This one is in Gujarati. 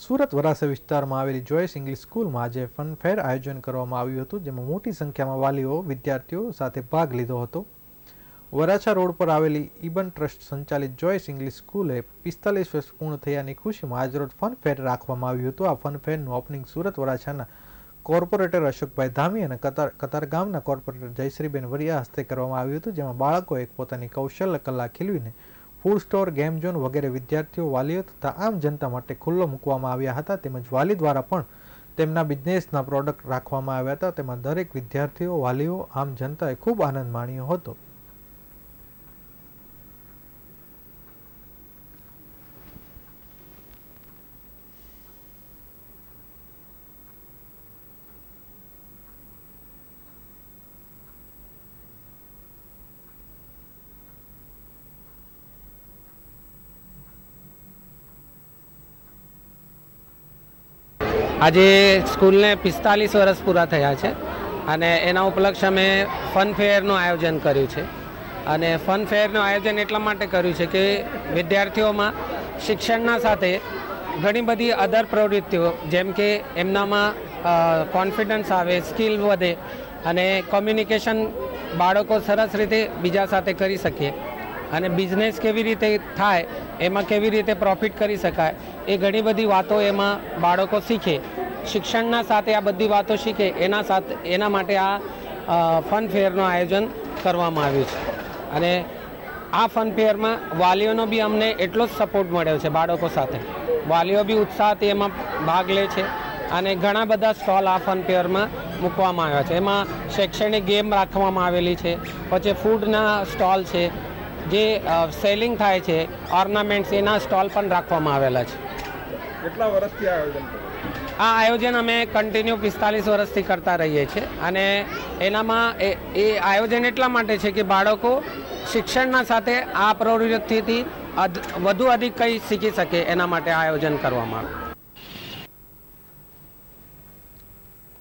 સુરત વરાસા વિસ્તારમાં આવેલી જોઈસ ઇંગ્લિશ સ્કૂલમાં આજે ફનફેર આયોજન કરવામાં આવ્યું હતું, જેમાં મોટી સંખ્યામાં વાલીઓ, વિદ્યાર્થીઓ સાથે ભાગ લીધો હતો. વરાછા રોડ પર આવેલી ઇબન ટ્રસ્ટ સંચાલિત જોઈસ ઇંગ્લિશ સ્કૂલે પિસ્તાલીસ વર્ષ પૂર્ણ થયાની ખુશીમાં આજરોજ ફનફેર રાખવામાં આવ્યું હતું. આ ફનફેરનું ઓપનિંગ સુરત વરાછાના કોર્પોરેટર અશોકભાઈ ધામી અને કતાર કતાર ગામના કોર્પોરેટર જયશ્રીબેન વરિયા હસ્તે કરવામાં આવ્યું હતું, જેમાં બાળકોએ પોતાની કૌશલ્ય કલા ખીલવીને ફૂડ સ્ટોર, ગેમ ઝોન વગેરે વિદ્યાર્થીઓ, વાલીઓ તથા આમ જનતા માટે ખુલ્લો મૂકવામાં આવ્યા હતા. તેમજ વાલી દ્વારા પણ તેમના બિઝનેસના પ્રોડક્ટ રાખવામાં આવ્યા હતા. તેમાં દરેક વિદ્યાર્થીઓ, વાલીઓ, આમ જનતાએ ખૂબ આનંદ માણ્યો હતો. આજે સ્કૂલને પિસ્તાલીસ વર્ષ પૂરા થયા છે અને એના ઉપલક્ષ અમે ફન ફેરનું આયોજન કર્યું છે. અને ફન ફેરનું આયોજન એટલા માટે કર્યું છે કે વિદ્યાર્થીઓમાં શિક્ષણના સાથે ઘણી બધી અધર પ્રવૃત્તિઓ, જેમ કે એમનામાં કોન્ફિડન્સ આવે સ્કિલ વધે અને કોમ્યુનિકેશન બાળકો સરસ રીતે બીજા સાથે કરી શકીએ. અને બિઝનેસ કેવી રીતે થાય, એમાં કેવી રીતે પ્રોફિટ કરી શકાય, એ ઘણી બધી વાતો એમાં બાળકો શીખે. શિક્ષણના સાથે આ બધી વાતો શીખે, એના સાથે, એના માટે આ ફન ફેરનું આયોજન કરવામાં આવ્યું છે. અને આ ફન ફેરમાં વાલીઓનો બી અમને એટલો જ સપોર્ટ મળ્યો છે બાળકો સાથે. વાલીઓ બી ઉત્સાહથી એમાં ભાગ લે છે અને ઘણા બધા સ્ટોલ આ ફન ફેરમાં મૂકવામાં આવ્યા છે. એમાં શૈક્ષણિક ગેમ રાખવામાં આવેલી છે, પછી ફૂડના સ્ટોલ છે જે સેલિંગ થાય છે ઓર્નામેન્ટ્સ એના સ્ટોલ પણ રાખવામાં આવેલા છે. કેટલા વર્ષથી આયોજન આ આયોજન અમે કન્ટિન્યુ પિસ્તાલીસ વર્ષથી કરતા રહીએ છીએ અને એનામાં એ આયોજન એટલા માટે છે કે બાળકો શિક્ષણના સાથે આ પ્રવૃત્તિથી વધુ અધિક કંઈ શીખી શકે એના માટે આ આયોજન કરવામાં આવે.